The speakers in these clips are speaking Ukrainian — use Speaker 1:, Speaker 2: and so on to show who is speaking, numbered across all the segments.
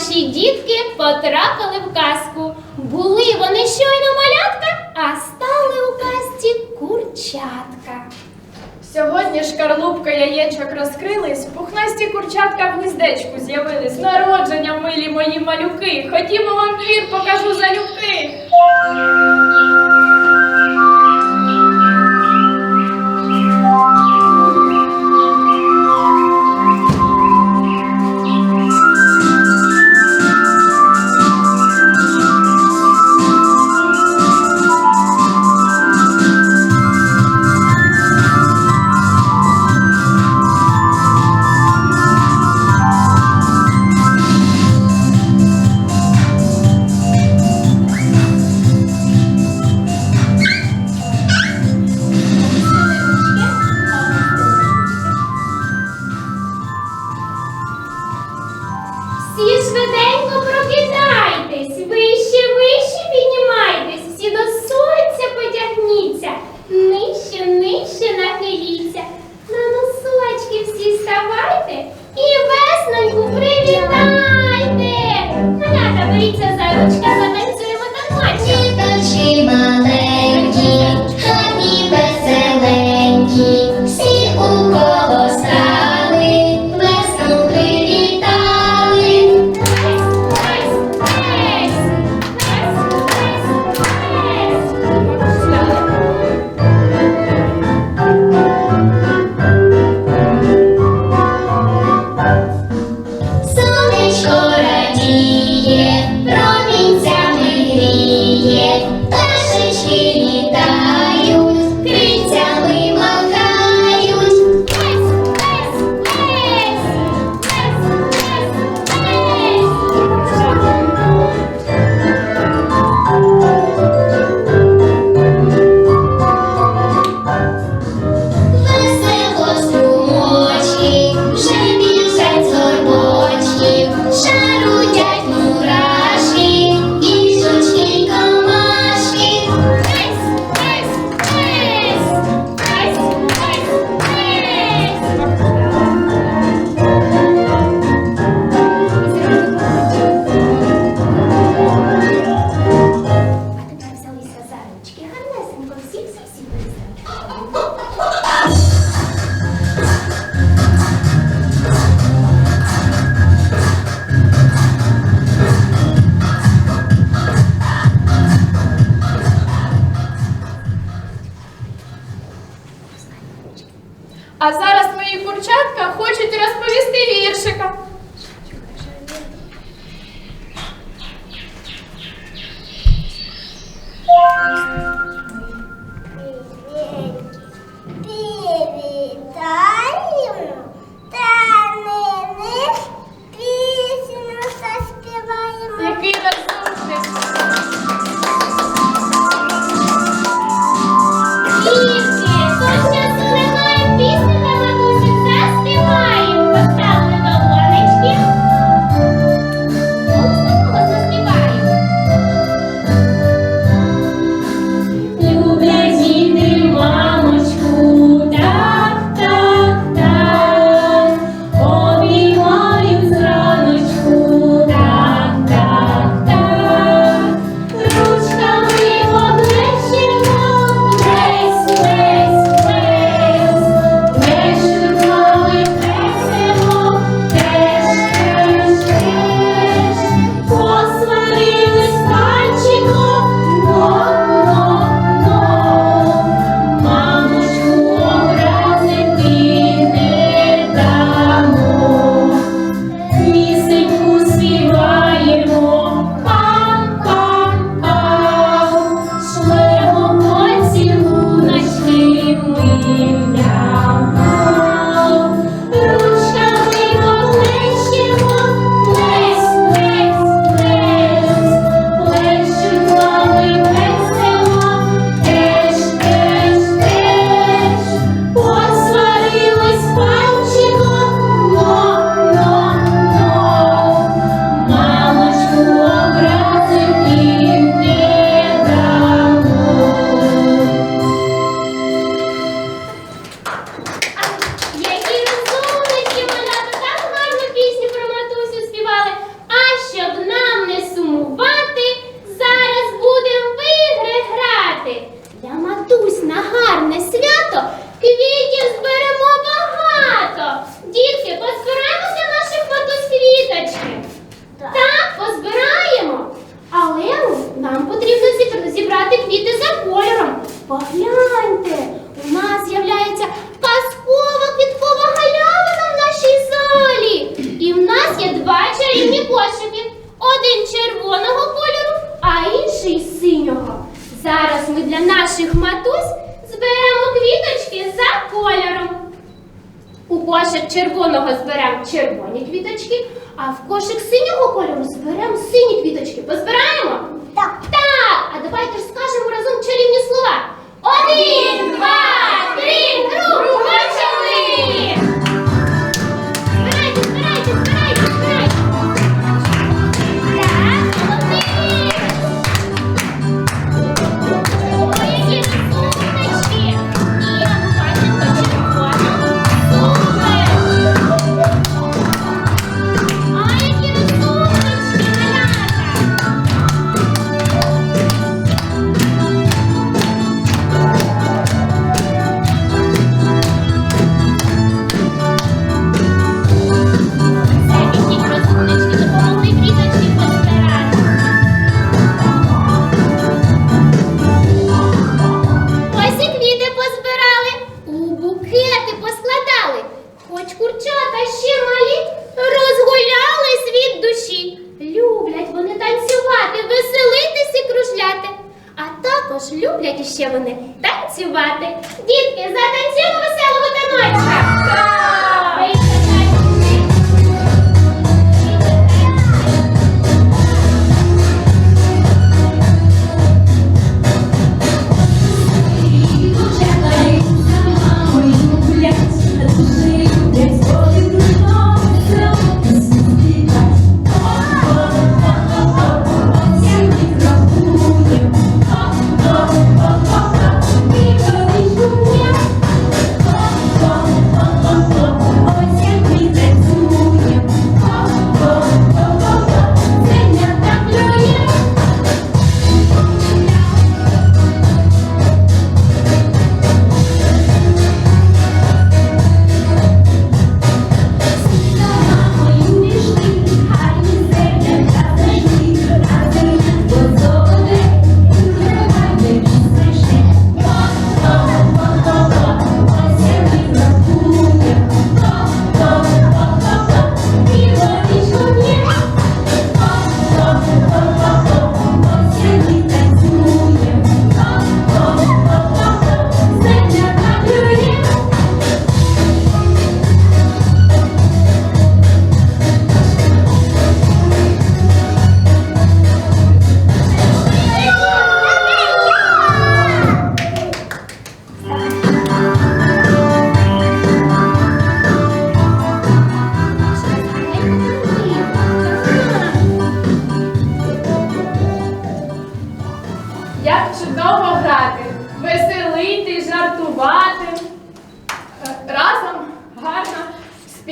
Speaker 1: наші дітки потрапили в казку. Були вони щойно малятка, а стали у казці курчатка.
Speaker 2: Сьогодні шкарлупка яєчок розкрились, пухнасті курчатка в гніздечку з'явились. Народження, милі мої малюки. Ходімо вам двір, покажу залюбки.
Speaker 1: Піднімайтесь, вище, вище піднімайтесь, всі до сонця потягніться. Я матусь на
Speaker 3: гарне свято, квітів зберемо багато. Дітки, позбираємо наших матусь квіточки. Так. так, позбираємо. Але нам
Speaker 1: потрібно зібрати квіти за кольором. Погляньте, у нас з'являється казкова квіткова галявина в нашій залі. І в нас є два чарівні кошики. Один червоного кольору, а інший синього. Зараз ми для наших матусь зберемо квіточки за кольором. У кошик червоного зберемо червоні квіточки, а в кошик синього кольору зберемо сині квіточки. Позбираємо?
Speaker 3: Так.
Speaker 1: Так! А давайте ж скажемо разом чарівні слова. Один, два, три, круг, іще вони танцювати. Дітки, затанцюємо веселого таночка.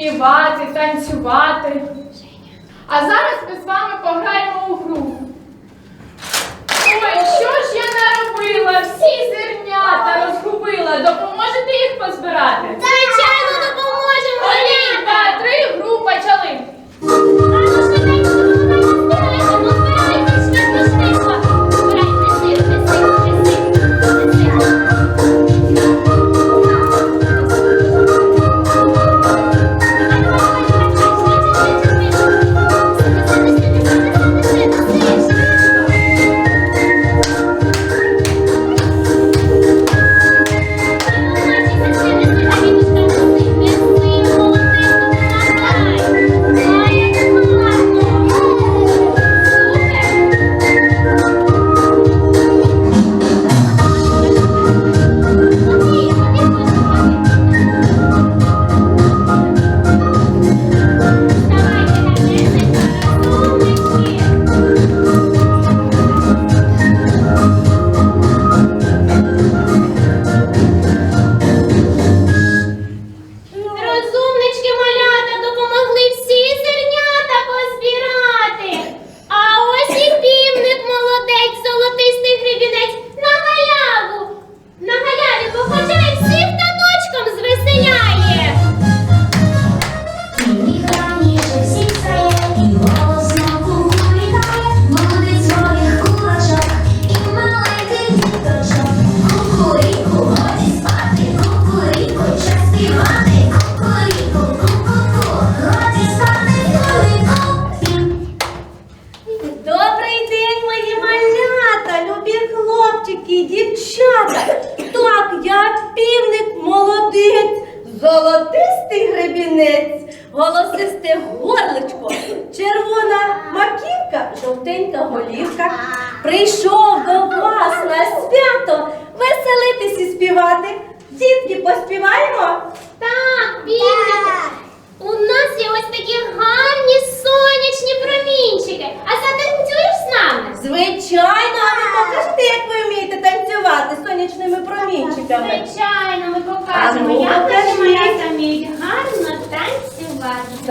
Speaker 2: Співати, танцювати. А зараз ми з вами пограємо у гру. Ой, що ж я наробила? Всі зернята розгубила. Допоможете їх позбирати?
Speaker 1: Звичайно, допоможемо!
Speaker 2: Два, три, гру почали.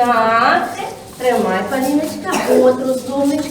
Speaker 4: não tem mais farinha de ca outros dois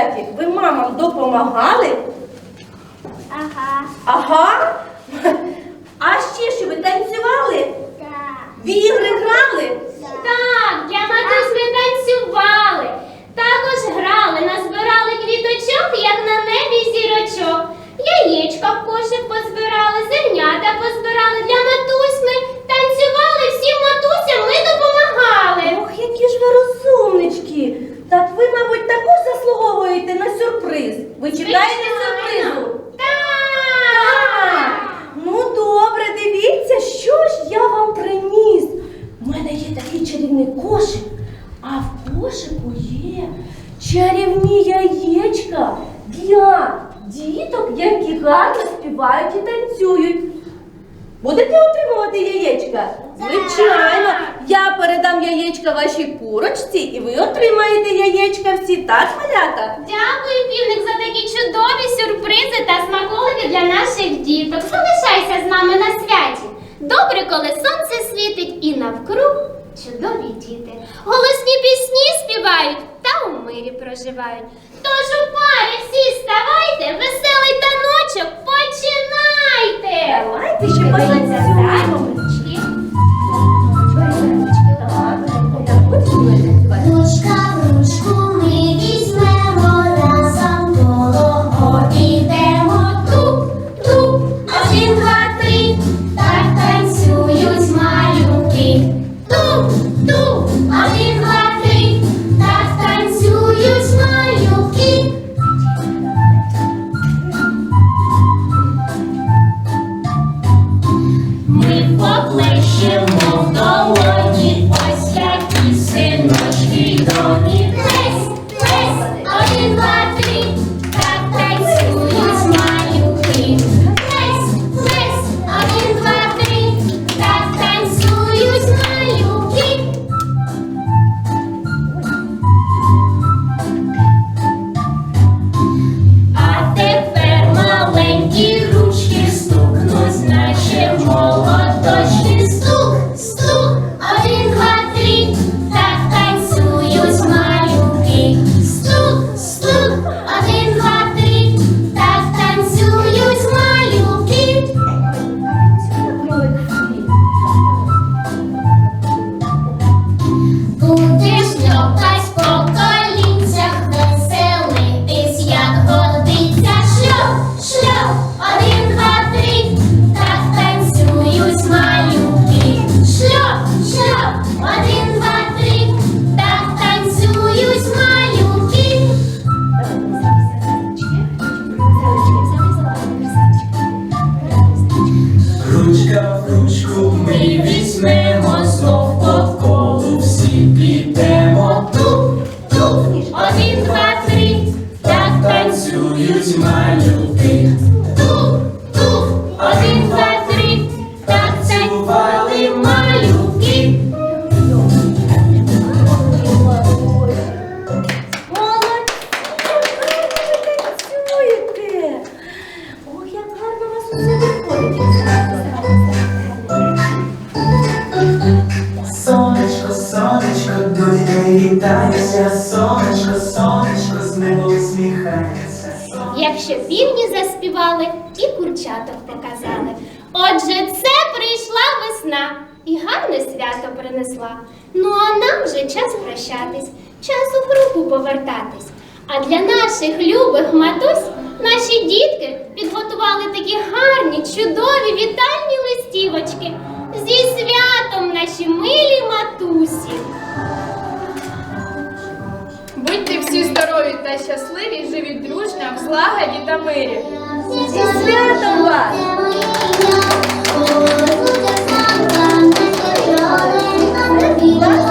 Speaker 4: святі? Ви мамам допомагали?
Speaker 3: Ага.
Speaker 4: Ага. А ще що ви танцювали?
Speaker 3: Так.
Speaker 4: В ігри грали?
Speaker 1: Так, для матусь ми танцювали. Також грали, назбирали квіточок, як на небі зірочок. Яєчка в кошик позбирали, зернята позбирали. Для матусь ми танцювали, всім матусям ми допомагали.
Speaker 4: Ох, які ж ви розумнички! Так ви, мабуть, також заслуговуєте на сюрприз. Ви чекаєте сюрпризу?
Speaker 1: Так!
Speaker 4: Ну добре, дивіться, що ж я вам приніс. У мене є такий чарівний кошик, а в кошику є чарівні яєчка для діток, які гарно співають і танцюють. Будете отримувати яєчка? Звичайно, я передам яєчка вашій курочці, і ви отримаєте яєчка всі, так, малята?
Speaker 1: Дякую, півник, за такі чудові сюрпризи та смаколики для наших діток. Залишайся з нами на святі. Добре, коли сонце світить і навкруг чудові діти. Голосні пісні співають та у мирі проживають. Тож у парі всі ставайте, веселий таночок починайте!
Speaker 4: Давайте ще потанцюємо.
Speaker 1: Якщо півні заспівали і курчаток показали. Отже, це прийшла весна і гарне свято принесла. Ну а нам вже час прощатись, час у групу повертатись. А для наших любих матусь наші дітки підготували такі гарні, чудові вітальні листівочки. Зі святом наші милі матусі.
Speaker 2: та щасливі, живі дружно, в злагоді та мирі.
Speaker 3: Зі святом вас! Thank.